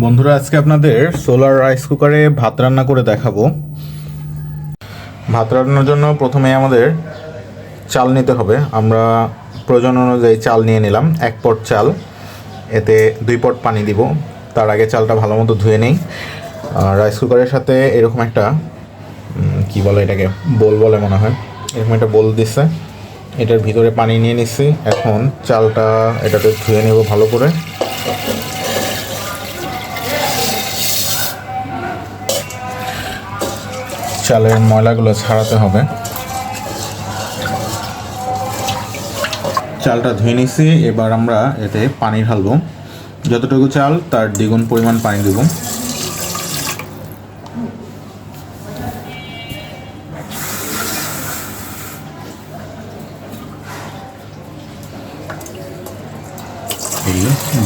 বন্ধুরা, আজকে আপনাদের সোলার রাইস কুকারে ভাত রান্না করে দেখাবো। ভাত রান্নার জন্য প্রথমে আমাদের চাল নিতে হবে। আমরা প্রয়োজন অনুযায়ী চাল নিয়ে নিলাম, এক পট চাল। এতে দুই পট পানি দিব। তার আগে চালটা ভালো মতো ধুয়ে নেই। রাইস কুকারের সাথে এরকম একটা কি বলে এটাকে? বোল বলে মনে হয়। এরকম একটা বোল দিচ্ছে এটার ভিতরে পানি নিয়ে নিচ্ছি এখন চালটা এটাতে ধুয়ে নেব ভালো করে। চালের ময়লাগুলো ছাড়াতে হবে। চালটা ধুয়ে নিছি, এবার আমরা এতে পানি ঢালবো। যতটুকু চাল, তার দ্বিগুণ পরিমাণ পানি দেব।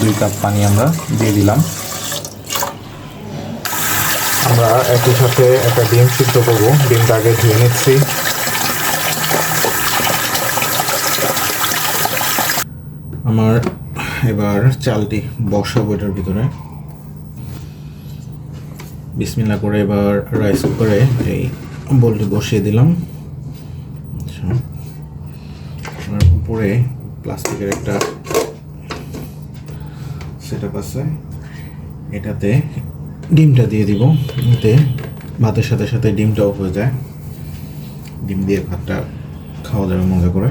দুই কাপ পানি আমরা দিয়ে দিলাম। আমরা একই সাথে একটা ডিম সিদ্ধ করব। ডিমটা আগে ধুয়ে নিচ্ছি। আমার এবার চালটি বসাবো এটার ভিতরে। বিসমিল্লা করে এবার রাইস কুকারে এই বলটি বসিয়ে দিলাম। আচ্ছা। উপরে প্লাস্টিকের একটা সেট আছে। এটাতে ডিমটা দিয়ে দিব। এতে ভাতের সাথে সাথে ডিমটাও হয়ে যায়। ডিম দিয়ে ভাতটা খাওয়া যাবে মজা করে।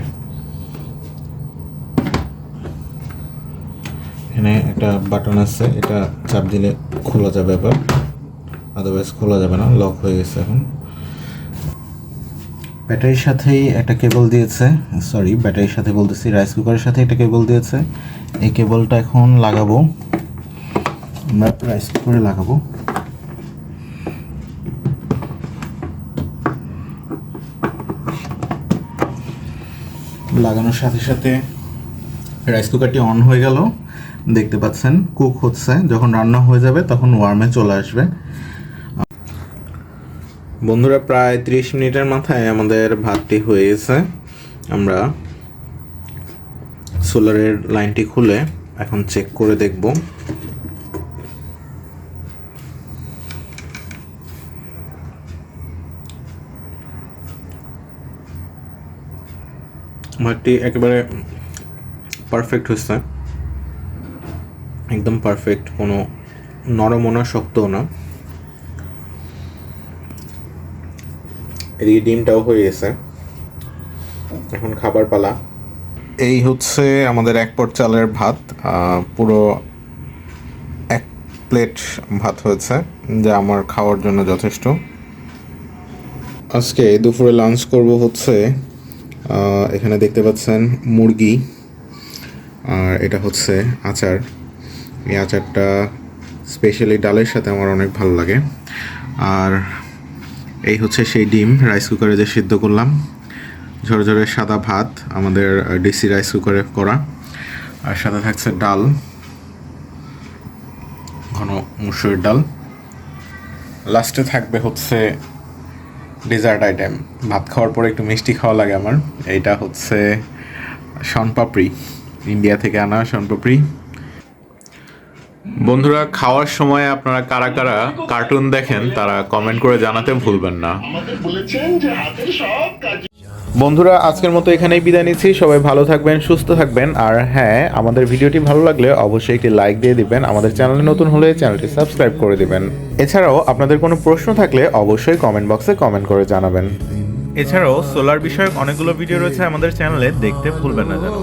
এখানে একটা বাটন আছে, এটা চাপ দিলে খোলা যাবে এবার আদারওয়াইজ খোলা যাবে না লক হয়ে গেছে এখন। ব্যাটারির সাথেই একটা কেবল দিয়েছে। সরি ব্যাটারির সাথে বলতেছি রাইস কুকারের সাথে একটা কেবল দিয়েছে। এই কেবলটা এখন লাগাবো। আমরা রাইস কুকারে লাগাবো। লাগানোর সাথে সাথে রাইস কুকারটি অন হয়ে গেল। দেখতে পাচ্ছেন, কুক হচ্ছে। যখন রান্না হয়ে যাবে, তখন ওয়ার্মে চলে আসবে। বন্ধুরা, প্রায় ত্রিশ মিনিটের মাথায় আমাদের ভাতটি হয়ে গেছে আমরা সোলারের লাইনটি খুলে এখন চেক করে দেখব। ভাতটি একেবারে পারফেক্ট হয়েছে একদম পারফেক্ট কোনো নরমও না শক্তও না। এদিকে ডিমটাও হয়ে গেছে। এখন খাবার পালা। এই হচ্ছে আমাদের এক পট চালের ভাত পুরো এক প্লেট ভাত হয়েছে, যা আমার খাওয়ার জন্য যথেষ্ট। আজকে দুপুরে লাঞ্চ করব হচ্ছে এখানে দেখতে পাচ্ছেন মুরগি, আর এটা হচ্ছে আচার। এই আচারটা স্পেশালি ডালের সাথে আমার অনেক ভালো লাগে। আর এই হচ্ছে সেই ডিম রাইস কুকারে যে সিদ্ধ করলাম। ঝরঝরে সাদা ভাত, আমাদের ডিসি রাইস কুকারে করা। আর সাথে থাকছে ডাল, ঘন মুসুরির ডাল। লাস্টে থাকবে হচ্ছে ডেজার্ট আইটেম ভাত খাওয়ার পরে একটু মিষ্টি খাওয়া লাগে আমার। এইটা হচ্ছে শনপাপড়ি ইন্ডিয়া থেকে আনা শনপাপড়ি বন্ধুরা, খাওয়ার সময় আপনারা কারা কারা কার্টুন দেখেন, তারা কমেন্ট করে জানাতে ভুলবেন না। বন্ধুরা, আজকের মতো এখানেই বিদায় নিচ্ছি। সবাই ভালো থাকবেন, সুস্থ থাকবেন। আর হ্যাঁ আমাদের ভিডিওটি ভালো লাগলে অবশ্যই একটি লাইক দিয়ে দিবেন। আমাদের চ্যানেলে নতুন হলে চ্যানেলটি সাবস্ক্রাইব করে দিবেন। এছাড়াও আপনাদের কোনো প্রশ্ন থাকলে অবশ্যই কমেন্ট বক্সে কমেন্ট করে জানাবেন। এছাড়াও সোলার বিষয়ক অনেকগুলো ভিডিও রয়েছে আমাদের চ্যানেলে, দেখতে ভুলবেন না যেন।